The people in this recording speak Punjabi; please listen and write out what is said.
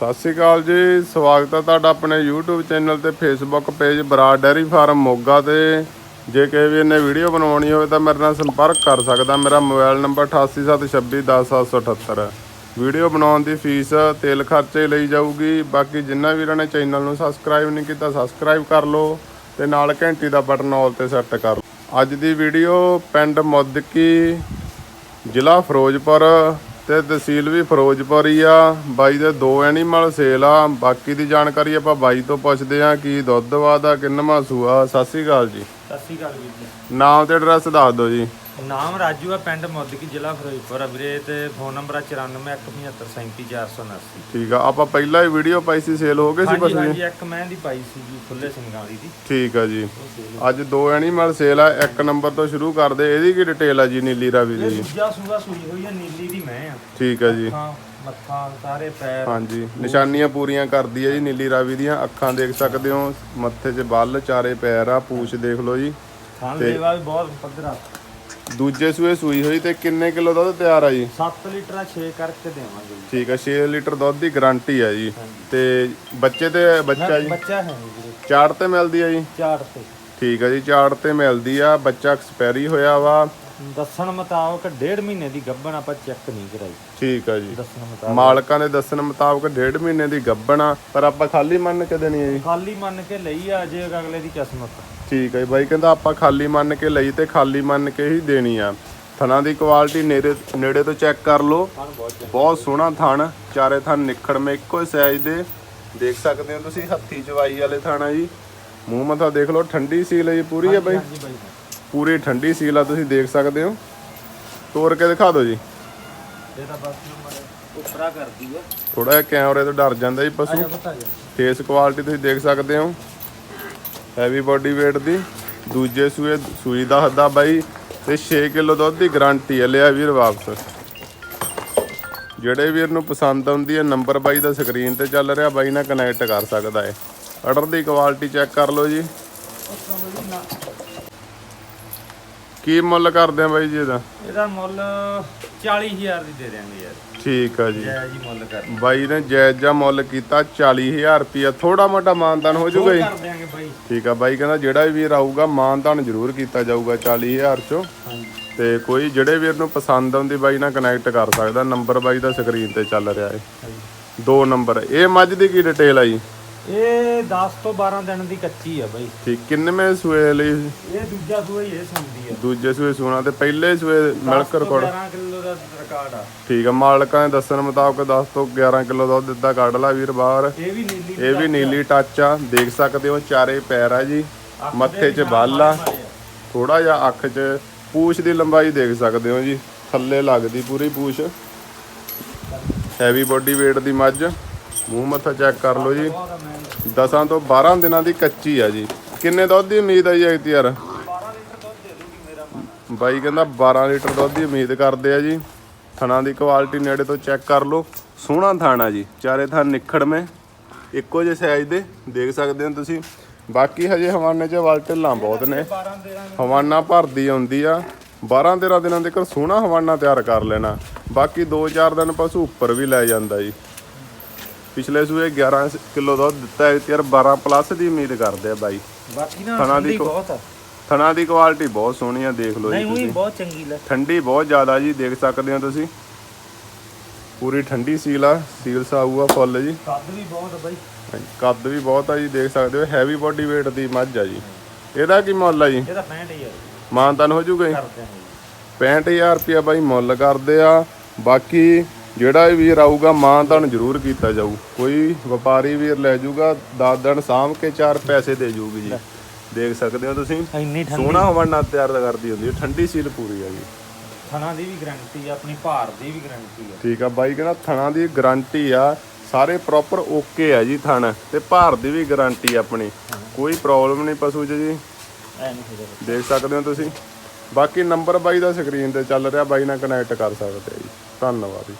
ਸਤਿ ਸ਼੍ਰੀ ਅਕਾਲ ਜੀ, ਸਵਾਗਤ ਹੈ ਤੁਹਾਡਾ ਆਪਣੇ YouTube ਚੈਨਲ ਤੇ Facebook page Brar dairy farm Moga ਤੇ। ਜੇ ਕਿਸੇ ਵੀ ਨੇ ਵੀਡੀਓ ਬਣਾਉਣੀ ਹੋਵੇ ਤਾਂ ਮੇਰੇ ਨਾਲ ਸੰਪਰਕ ਕਰ ਸਕਦਾ, ਮੇਰਾ ਮੋਬਾਈਲ ਨੰਬਰ 8876210778 ਵੀਡੀਓ ਬਣਾਉਣ ਦੀ ਫੀਸ ਤੇਲ ਖਰਚੇ ਲਈ ਜਾਊਗੀ, ਬਾਕੀ ਜਿੰਨਾ ਵੀਰਾਂ ਨੇ ਚੈਨਲ ਨੂੰ ਸਬਸਕ੍ਰਾਈਬ ਨਹੀਂ ਕੀਤਾ ਸਬਸਕ੍ਰਾਈਬ ਕਰ ਲਓ ਤੇ ਨਾਲ ਘੰਟੀ ਦਾ ਬਟਨ ਆਲ ਤੇ ਸੈੱਟ ਕਰ ਲਓ। ਅੱਜ ਦੀ ਵੀਡੀਓ ਪਿੰਡ ਮੁੱਦਕੀ, ਜ਼ਿਲ੍ਹਾ ਫਿਰੋਜ਼ਪੁਰ। ਤੇ ਤਹਿਸੀਲ ਵੀ ਫਿਰੋਜ਼ਪੁਰ ਹੀ ਆ। ਬਾਈ ਦੇ ਦੋ ਐਨੀਮਲ ਸੇਲ ਆ। ਬਾਕੀ ਦੀ ਜਾਣਕਾਰੀ ਆਪਾਂ ਬਾਈ ਤੋਂ ਪੁੱਛਦੇ ਆ ਕੀ ਦੁੱਧ ਵਾਦਾ ਕਿੰਨਵਾਂ ਸੂਆ ਸਤਿ ਸ੍ਰੀ ਅਕਾਲ ਜੀ। ਸਤਿ ਸ਼੍ਰੀ ਅਕਾਲ ਵੀਰ ਜੀ। ਨਾਮ ਤੇ ਐਡਰੈਸ ਦੱਸ ਦਿਓ ਜੀ। ਨਾਮ ਰਾਜੂ ਆ ਪਿੰਡ ਮੁੱਦਕੀ ਜ਼ਿਲ੍ਹਾ ਫਿਰੋਜ਼ਪੁਰ ਆ ਵੀਰੇ। ਤੇ ਫੋਨ ਨੰਬਰ ਆ 9417537479 ਠੀਕ ਆ ਆਪਾਂ ਪਹਿਲਾਂ ਹੀ ਵੀਡੀਓ ਪਾਈ ਸੀ ਸੇਲ ਹੋ ਗਏ ਸੀ ਹਾਂਜੀ ਪਸ਼ੂ ਜੀ ਹਾਂਜੀ ਇੱਕ ਮੈਂ ਦੀ ਪਾਈ ਸੀ ਜੀ ਖੁੱਲੇ ਸਿੰਘਾਂ ਵਾਲੀ ਦੀ। ਠੀਕ ਆ ਜੀ। ਉਹ ਅੱਜ ਦੋ ਐਨੀਮਲ ਸੇਲ ਆ ਇੱਕ ਨੰਬਰ ਤੋਂ ਸ਼ੁਰੂ ਕਰਦੇ ਇਹਦੀ ਕੀ ਡਿਟੇਲ ਆ ਜੀ ਨੀਲੀ ਰਾਵੀ ਇਹ ਦੀ ਦੂਜਾ ਸੂਆ ਸੂਈ ਹੋਈ ਆ ਨੀਲੀ ਦੀ ਮੈਂ ਆ। ਠੀਕ ਆ ਜੀ। ਹਾਂ। ਮੱਥਾ ਸਾਰੇ ਪੈਰ। ਹਾਂਜੀ ਨਿਸ਼ਾਨੀਆਂ ਪੂਰੀਆਂ ਕਰਦੀ ਹੈ ਜੀ ਨੀਲੀ ਰਾਵੀ ਦੀਆਂ ਅੱਖਾਂ ਦੇਖ ਸਕਦੇ ਹੋ। ਮੱਥੇ 'ਚ ਬੱਲ ਚਾਰੇ ਪੈਰ ਆ ਪੂਛ ਦੇਖ ਲਓ ਜੀ। ਥਣ ਦੇਵਾ ਵੀ ਬਹੁਤ ਪੱਧਰਾ। ਦੂਜੇ ਸੂਏ ਸੂਈ ਹੋਈ ਤੇ ਕਿੰਨੇ ਕਿਲੋ ਦੁੱਧ ਤਿਆਰ ਆ ਜੀ? 7 ਲੀਟਰ ਆ 6 ਕਰਕੇ ਦੇਵਾਂਗੇ। ਜੀ ਠੀਕ ਆ 6 ਲੀਟਰ ਦੁੱਧ ਦੀ ਗਾਰੰਟੀ ਆ ਜੀ। ਤੇ ਬੱਚੇ ਤੇ ਬੱਚਾ ਜੀ? ਬੱਚਾ ਹੈ ਨੀ ਵੀਰੇ। ਚਾਰ ਤੇ ਮਿਲਦੀ ਆ ਜੀ? ਚਾਰ ਤੇ। ਠੀਕ ਆ ਜੀ ਚਾਰ ਤੇ ਮਿਲਦੀ ਆ। ਬੱਚਾ ਐਕਸਪਾਇਰੀ ਹੋਇਆ ਵਾ। ਦੱਸਣ ਮੁਤਾਬਕ ਡੇਢ ਮਹੀਨੇ ਦੀ ਗੱਭਣ ਆਪਾਂ ਚੈੱਕ ਨਹੀਂ ਕਰਾਈ। ਠੀਕ ਆ ਜੀ। ਦੱਸਣ ਮੁਤਾਬਕ। ਮਾਲਕਾਂ ਦੇ ਦੱਸਣ ਮੁਤਾਬਕ ਡੇਢ ਮਹੀਨੇ ਦੀ ਗੱਭਣ ਆ ਪਰ ਆਪਾਂ ਖਾਲੀ ਮੰਨ ਕੇ ਦੇਣੀ ਆ ਜੀ। ਖਾਲੀ ਮੰਨ ਕੇ ਲਈ ਆ ਜੇ ਅਗਲੇ ਦੀ ਕਿਸਮਤ। ਠੀਕ ਹੈ ਜੀ। ਬਾਈ ਕਹਿੰਦਾ ਆਪਾਂ ਖਾਲੀ ਮੰਨ ਕੇ ਲਈ ਤੇ ਖਾਲੀ ਮੰਨ ਕੇ ਹੀ ਦੇਣੀ ਆ। ਥਣਾ ਦੀ ਕੁਆਲਿਟੀ ਨੇੜੇ ਨੇੜੇ ਤੋਂ ਚੈੱਕ ਕਰ ਲਓ। ਬਹੁਤ ਸੋਹਣਾ ਥਣ ਚਾਰੇ ਥਣ ਨਿਖੜਵੇਂ ਇੱਕੋ ਹੀ ਸਾਈਜ਼ ਦੇ। ਦੇਖ ਸਕਦੇ ਹੋ ਤੁਸੀਂ ਹੱਥੀ ਚਵਾਈ ਵਾਲੇ ਥਾਣਾ ਜੀ। ਮੂੰਹ ਮੱਥਾ ਦੇਖ ਲਓ ਠੰਡੀ ਸੀਲ ਹੈ ਜੀ ਪੂਰੀ ਹੈ ਹਾਂਜੀ ਬਾਈ। ਪੂਰੀ ਠੰਡੀ ਸੀਲ ਆ ਤੁਸੀਂ ਦੇਖ ਸਕਦੇ ਹੋ। ਤੋੜ ਕੇ ਦਿਖਾ ਦਿਓ ਜੀ। ਇਹ ਤਾਂ ਬਸ ਉਪਰਾ ਕਰਦੀ ਆ। ਥੋੜਾ ਜਿਹਾ ਕੈਮਰੇ ਤੋਂ ਡਰ ਜਾਂਦਾ ਜੀ ਪਸ਼ੂ। ਫੇਸ ਕੁਆਲਿਟੀ ਤੁਸੀਂ ਦੇਖ ਸਕਦੇ ਹੋ। ਹੈਵੀ ਬਾਡੀ weight ਦੀ। ਦੂਜੇ ਸੂਏ ਸੂਈ ਦਾ ਹੱਦਾ ਬਾਈ ਤੇ 6 ਕਿਲੋ ਦੁੱਧ ਦੀ ਗਾਰੰਟੀ ਹੈ ਲਿਆ ਵੀਰ ਵਾਪਸ। ਜਿਹੜੇ ਵੀਰ ਨੂੰ ਪਸੰਦ ਆਉਂਦੀ ਹੈ ਨੰਬਰ ਬਾਈ ਦਾ ਸਕਰੀਨ ਤੇ ਚੱਲ ਰਿਹਾ ਬਾਈ ਨਾਲ ਕਨੈਕਟ ਕਰ ਸਕਦਾ ਹੈ ਆਰਡਰ ਦੀ ਕੁਆਲਿਟੀ ਚੈੱਕ ਕਰ ਲਓ ਜੀ। ਕੀ ਮੁੱਲ ਕਰਦੇ ਆ ਬਾਈ ਜੀ ਇਹਦਾ? ਇਹਦਾ ਮੁੱਲ 40000 ਦੀ ਦੇ ਦਿਆਂਗੇ ਯਾਰ। ਠੀਕ ਆ ਜੀ। ਜੈ ਜੀ ਮੁੱਲ ਕਰ ਬਾਈ ਨੇ ਜਾਇਜ਼ ਮੁੱਲ ਕੀਤਾ 40000 ਰੁਪਿਆ ਥੋੜਾ ਮੋਟਾ ਮਾਨਦਾਨ ਹੋ ਜਾਊਗਾ ਜੀ। ਕਰ ਦਿਆਂਗੇ ਬਾਈ। ਠੀਕ ਆ ਬਾਈ ਕਹਿੰਦਾ ਜਿਹੜਾ ਵੀ ਵੀਰ ਆਊਗਾ ਮਾਨਤਾਨ ਜ਼ਰੂਰ ਕੀਤਾ ਜਾਊਗਾ 40000 ਚੋਂ। ਹਾਂਜੀ। ਤੇ ਕੋਈ ਜਿਹੜੇ ਵੀਰ ਨੂੰ ਪਸੰਦ ਆਉਂਦੀ ਬਾਈ ਨਾਲ ਕਨੈਕਟ ਕਰ ਸਕਦਾ। ਨੰਬਰ ਬਾਈ ਦਾ ਸਕਰੀਨ ਤੇ ਚੱਲ ਰਿਹਾ ਹੈ। ਦੋ ਨੰਬਰ। ਇਹ ਮੱਝ ਦੀ ਕੀ ਡਿਟੇਲ ਆ ਜੀ? ਇਹ 10 ਤੋਂ 12 ਦਿਨ ਦੀ ਕੱਚੀ ਆ ਬਾਈ। ਠੀਕ ਕਿੰਨਵੇਂ ਸੂਏ ਲਈ? ਇਹ ਦੂਜਾ ਸੂਆ ਹੀ ਇਹ ਸੁਣਦੀ ਆ। ਦੂਜੇ ਸੂਏ ਸੂਣਾ ਤੇ ਪਹਿਲੇ ਸੂਏ ਮਿਲਕ ਰਿਕਾਰਡ 11 ਕਿਲੋ। ਦਾ ਰਿਕਾਰਡ ਆ। ਠੀਕ ਆ ਮਾਲਕਾਂ ਦੇ ਦੱਸਣ ਮੁਤਾਬਕ 10 ਤੋਂ 11 ਕਿਲੋ ਦੁੱਧ ਦਿੱਤਾ ਕੱਢ ਲਾ ਵੀਰ ਬਾਹਰ। ਇਹ ਵੀ ਨੀਲੀ ਇਹ ਵੀ ਨੀਲੀ ਟੱਚ ਆ ਦੇਖ ਸਕਦੇ ਹੋ ਚਾਰੇ ਪੈਰ ਆ ਜੀ ਮੱਥੇ 'ਚ ਬੱਲ। ਆ। ਥੋੜਾ ਜਿਹਾ ਅੱਖ 'ਚ ਪੂਛ ਦੀ ਲੰਬਾਈ ਦੇਖ ਸਕਦੇ ਹੋ ਜੀ ਥੱਲੇ ਲੱਗਦੀ ਪੂਰੀ ਪੂਛ। ਹੈਵੀ ਬੋਡੀ weight ਦੀ ਮੱਝ। ਮੂੰਹ ਮੱਥਾ ਚੈੱਕ ਕਰ ਲਓ ਜੀ। ਬਹੁਤ 10 ਤੋਂ 12 ਦਿਨਾਂ ਦੀ ਕੱਚੀ ਆ ਜੀ। ਕਿੰਨੇ ਦੁੱਧ ਦੀ ਉਮੀਦ ਆ ਜੀ ਐਤੀ ਯਾਰ ਬਾਈ ਕਹਿੰਦਾ 12 ਲੀਟਰ ਦੁੱਧ ਦੀ ਉਮੀਦ ਕਰਦੇ ਆ ਜੀ। ਥਣਾ ਦੀ ਕੁਆਲਿਟੀ ਨੇੜੇ ਤੋਂ ਚੈੱਕ ਕਰ ਲਓ। ਸੋਹਣਾ ਥਾਣਾ ਜੀ। ਚਾਰੇ ਥਾਂ ਨਿਖੜਵੇਂ ਇੱਕੋ ਜਿਹੇ ਸਾਈਜ਼ ਦੇ, ਦੇਖ ਸਕਦੇ ਹੋ ਤੁਸੀਂ। ਬਾਕੀ ਹਜੇ ਹਵਾਨੇ 'ਚ ਵਲ ਢਿੱਲਾਂ ਬਹੁਤ ਨੇ। ਹਵਾਨਾ ਭਰਦੀ ਆਉਂਦੀ ਆ। 12 13 ਦਿਨਾਂ ਦੇ ਸੋਹਣਾ ਹਵਾਨਾ ਤਿਆਰ ਕਰ ਲੈਣਾ। ਬਾਕੀ 2-4 ਦਿਨ ਪਸ਼ੂ ਉੱਪਰ ਵੀ ਲੈ ਜਾਂਦਾ ਜੀ। ਪਿਛਲੇ ਸੂਏ 11 ਕਿਲੋ ਦੁੱਧ ਦਿੱਤਾ ਹੈ ਤੇ ਯਾਰ 12 ਪਲੱਸ ਦੀ ਉਮੀਦ ਕਰਦੇ ਆ ਬਾਈ। ਬਾਕੀ ਨਾ ਥਣਾ ਦੀ ਠੰਡੀ ਕੋ- ਬਹੁਤ ਆ। ਥਣਾ ਦੀ ਕੁਆਲਿਟੀ ਬਹੁਤ ਸੋਹਣੀ ਆ ਦੇਖ ਲਓ ਜੀ ਨਹੀਂ ਉਹੀ ਤੁਸੀਂ। ਬਹੁਤ ਚੰਗੀ ਲੈ ਠੰਡੀ ਬਹੁਤ ਜ਼ਿਆਦਾ ਜੀ ਦੇਖ ਸਕਦੇ ਹੋ ਤੁਸੀਂ। ਪੂਰੀ ਠੰਡੀ ਸੀਲ ਆ ਸੀਲ ਸਾਊ ਆ ਫੁੱਲ ਜੀ। ਕੱਦ ਵੀ ਬਹੁਤ ਆ ਬਾਈ। ਕੱਦ ਵੀ ਬਹੁਤ ਆ ਜੀ ਦੇਖ ਸਕਦੇ ਹੋ ਹੈਵੀ ਬੋਡੀ weight ਦੀ ਮੱਝ ਆ ਜੀ। ਇਹਦਾ ਕੀ ਮੁੱਲ ਆ ਜੀ? ਇਹਦਾ 65000 ਮਾਨਤਨ ਹੋ ਜੂਗਾ ਜੀ? ਕਰਦੇ ਆਂ 65000 ਰੁਪਇਆ ਬਾਈ ਮੁੱਲ ਕਰਦੇ ਆ। ਬਾਕੀ ਜਿਹੜਾ ਵੀ ਵੀਰ ਆਊਗਾ ਮਾਨਤਨ ਜ਼ਰੂਰ ਕੀਤਾ ਜਾਊ। ਕੋਈ ਵਪਾਰੀ ਵੀਰ ਲੈ ਜਾਊਗਾ 10 ਦਿਨ ਸਾਂਭ ਕੇ 4 ਪੈਸੇ ਦੇ ਜੂਗੀ ਜੀ। ਦੇਖ ਸਕਦੇ ਹੋ ਤੁਸੀਂ? ਇੰਨੀ ਠੰਡੀ। ਸੋਹਣਾ ਹਵਾਨਾ ਤਿਆਰ ਕਰਦੀ ਹੁੰਦੀ ਹੈ। ਠੰਡੀ ਸੀਲ ਪੂਰੀ ਆ ਜੀ। ਥਣਾ ਦੀ ਵੀ ਗਾਰੰਟੀ ਆ ਆਪਣੀ ਭਾਰ ਦੀ ਵੀ ਗਾਰੰਟੀ ਆ। ਠੀਕ ਆ ਬਾਈ ਕਹਿੰਦਾ ਥਣਾ ਦੀ ਗਾਰੰਟੀ ਆ। ਸਾਰੇ ਪ੍ਰੋਪਰ ਓਕੇ ਆ ਜੀ ਥਣ। ਤੇ ਭਾਰ ਦੀ ਵੀ ਗਾਰੰਟੀ ਆਪਣੀ। ਕੋਈ ਪ੍ਰੋਬਲਮ ਨਹੀਂ ਪਸ਼ੂ 'ਚ ਜੀ। ਦੇਖ ਸਕਦੇ ਹੋ ਤੁਸੀਂ? ਬਾਕੀ ਨੰਬਰ ਬਾਈ ਦਾ ਸਕਰੀਨ ਤੇ ਚੱਲ ਰਿਹਾ। ਬਾਈ ਨਾਲ ਕਨੈਕਟ ਕਰ ਸਕਦੇ ਆ ਜੀ। ਧੰਨਵਾਦ ਜੀ।